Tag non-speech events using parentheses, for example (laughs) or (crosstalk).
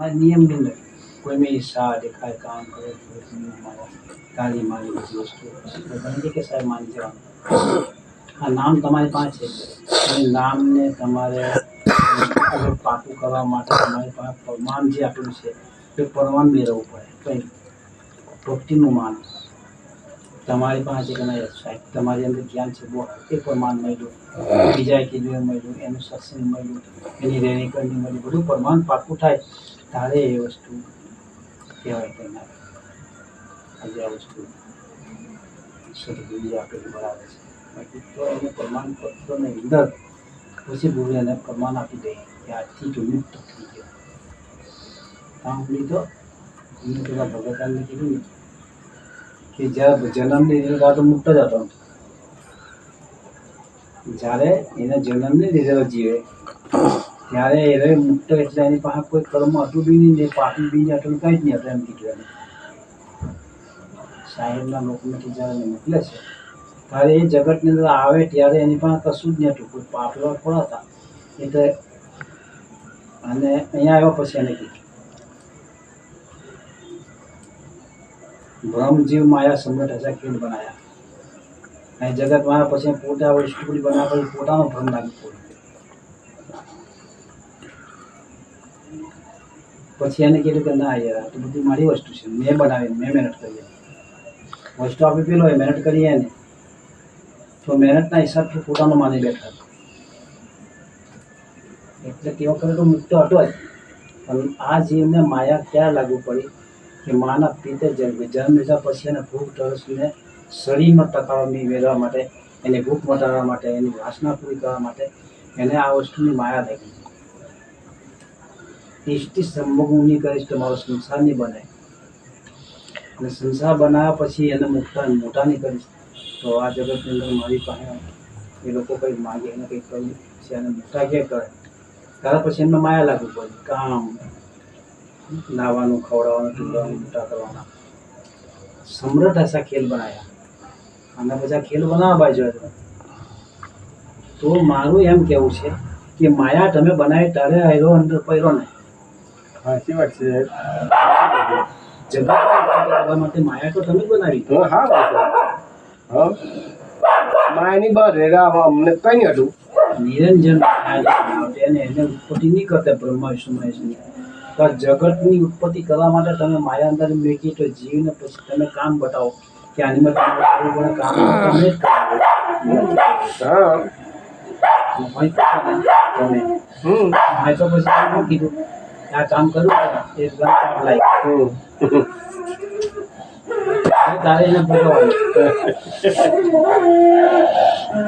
નિયમની અંદર કોઈ મેં ઈર્ષા દેખાય, કામ કરે નિયમ મારે બધી વસ્તુ દે કે સાહેબ માની જવાનું. આ નામ તમારી પાસે છે. નામને તમારે પાકું કરવા માટે તમારી પાસે પ્રમાણ જે આપેલું છે, એ પ્રમાણ મેળવવું પડે. કંઈ ભક્તિનું માન. તમારી પાસે કે નહીં સાહેબ તમારી અંદર જ્ઞાન છે, બહુ એ પ્રમાણ મળ્યું. બીજાએ કીધું એ મળ્યું, એનું સત્સંગ મળ્યું, એની રેણી કરણી મળ્યું, બધું પ્રમાણ પાકું થાય. તારે એ વસ્તુ કહેવાય કે આજે આ વસ્તુ સદગુરુએ આપેલું બરાબર છે. બાકી તો એને પ્રમાણપત્રની અંદર પછી ગુરુ એને પ્રમાણ આપી દે કે આજથી તું મુક્ત થઈ ગયો. સાંભળી તો મેં પેલા ભગવાનને કીધું ને કે જ્યારે જન્મની લીધે તો મુક્ત જ હતો. જ્યારે એના જન્મની લીધે જીવે ત્યારે એ મુક્ત એટલે એની પાસે કોઈ કર્મ હતું બી નહીં ને પાપી બી હતું કંઈ જ નહીં હતું એમ કીધું એને. સાહેબના લોકોમાંથી જ્યારે મોકલે છે. ત્યારે એ જગતની અંદર આવે ત્યારે એની પાસે કશું જ નહીં હતું કોઈ પાપલા થોડા હતા. એટલે અને અહીંયા આવ્યા પછી એને કીધું. ભ્રમજીવ માયા સમ્રાટ હશે ખેલ બનાયા. અહીં જગત માયા પછી પોતે વસ્તુ બનાવ્યા પછી પોતાનો ભ્રમ લાગી પડ્યો પછી એને કીધું કે ના યાર તો બધી મારી વસ્તુ છે. મેં બનાવી મેં મહેનત કરી વસ્તુ આપી પેલો મહેનત કરીએ એને તો મહેનતના હિસાબથી પોતાનો માની બેઠા એટલે તેઓ કરે તો મુક્ત હતો જ. પણ આ જીવને માયા ક્યાં લાગુ પડી? કે માના પિતે જન્મે. જન્મ લીધા પછી એને ભૂખ તરસને શરીરમાં ટકાવ મેળવવા માટે, એની ભૂખ મટાડવા માટે, એની વાસના પૂરી કરવા માટે એને આ વસ્તુની માયા લાગી. ઈષ્ટી સંભોગની કરીશ તો મારો સંસાર નહીં બને. અને સંસાર બનાવ્યા પછી એને મોટા મોટા નહીં કરીશ તો આ જગતની અંદર મારી પાસે એ લોકો કંઈ માગે એને કંઈક કહ્યું છે એને મોટા ક્યાં કરે? ત્યારે પછી એમને માયા લાગવું પડે. કામ નાવાનું ખવડાવવાનું, પીવડાવવાનું, મોટા કરવાના. સમૃદ્ધ એસા ખેલ બનાવ્યા અને આ ખેલ બનાવવા બાજુ તો મારું એમ કહેવું છે કે માયા તમે બનાવી ત્યારે આયરો, અંદર પહેરો ને સાચી વાત છે? માટે માયા તો તમે બનાવી. હું હા હા. માયની બહાર રેગા અમને કઈ નહીં હતું. નિરંજન એને ઉત્પત્તિ નહીં કરતા બ્રહ્મા વિષ્ણુ મહેશની જગતની ઉત્પત્તિ કરવા માટે તમે માયા અંદર મેકી તો જીવને પછી તમે કામ બતાવો. કે આની માટે તમારે કામ તમે જ હોય હમ. તો પછી કીધું? આ કામ કરું એ ગણ કામ લાય તારે એને ભોગવવાનું (laughs)